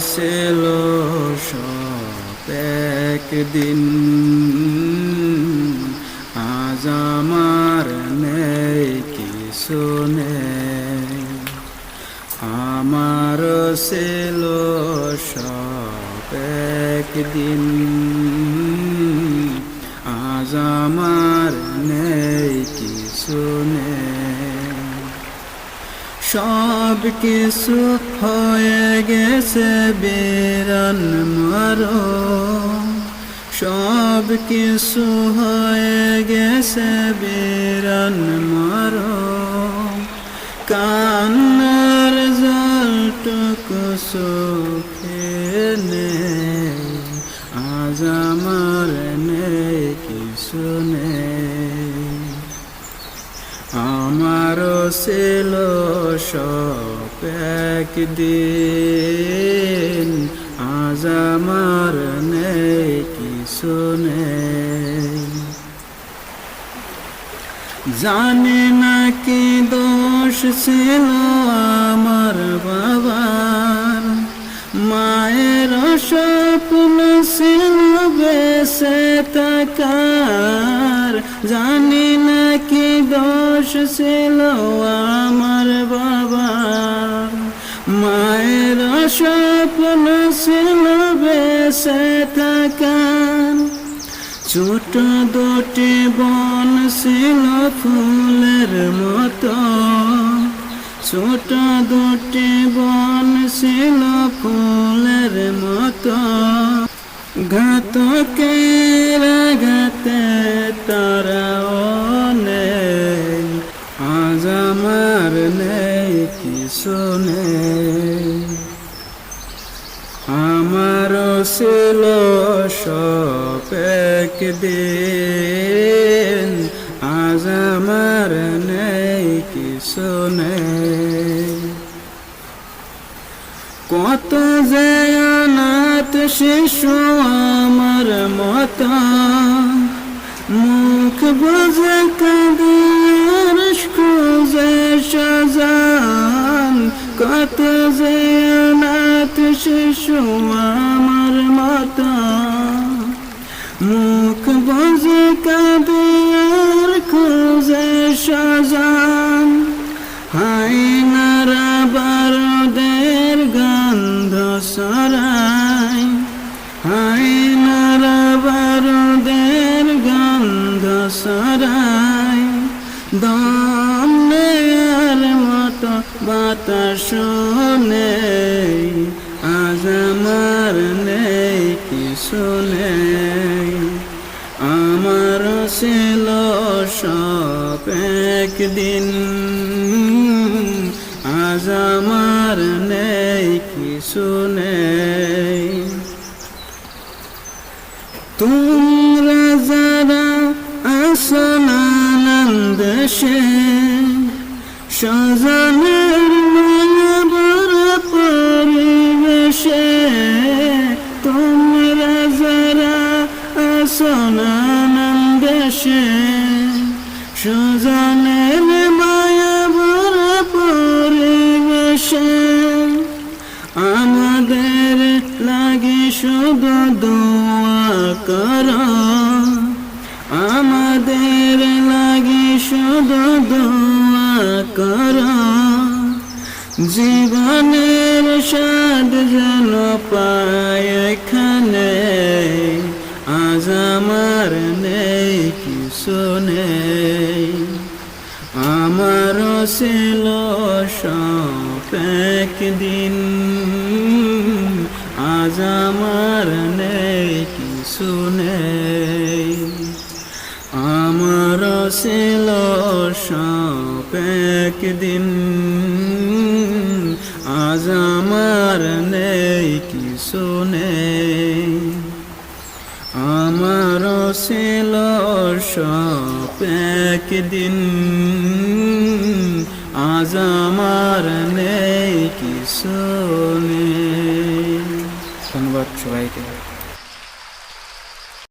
ছিল সব একদিন। আজ আমার নেই কিছু নেই। আমার ছিল সব একদিন। আজ আমার সব কিছু হয়ে গেছে বেরান মারো। সব কিছু হয়ে গেছে বেরান মারো। কান্নার জলটুকু সুখে নেই, আজ আমার নেই, কিছু নেই। আমারও ছিল সব একদিন, আজ আমার নেই কিছু নেই। জানি না কি দোষ ছিল আমার বাবার, মায়ের স্বপ্ন ছিল বেসে থাকার। জানি না দোষ ছিল আমার বাবা। মায়ের স্বপ্ন ছিল বেসে থাকার। ছোট দুটি বন ছিল ফুলের মতো। ছোট দুটি বন ছিল ফুলের মতো। ঘাতকে গাতে তারাও নেই আজ আমার নেই কিছু নেই আমারও ছিল সব একদিন, আজ আমার নেই কিছু নেই কত যে অনাথ শিশু আমার মত, মুখ বুঝে কাঁদিয়ার মুখ বুঝে কাঁদিয়ার খুঁজে সাজান হাই নারা বারদের গন্ধ সরাই হাই নারা বারদের গন্ধ সরাই দম নেয়ার মতো বাতাস নেই আজ আমার নেই কিছু নেই ছিল সব একদিন। আজ আমার নেই কিছু নেই। তোমরা যারা আসনানন্দ সে সজনের সজনের মায়াবর পরিবেশে আমাদের লাগে শুধু দোয়া কর। আমাদের লাগে শুধু দোয়া কর। জীবনের স্বাদ যেন পায় এখানে, আজ আমার নেই নেই আমার ছিল একদিন। আজ আমার নেই কিছু নেই আমার ছিল সব একদিন। আজ আমার নেই কিছু নেই আমার ছিল সব একদিন। আজ আমার নেই কিছু ধন্যবাদ সবাইকে।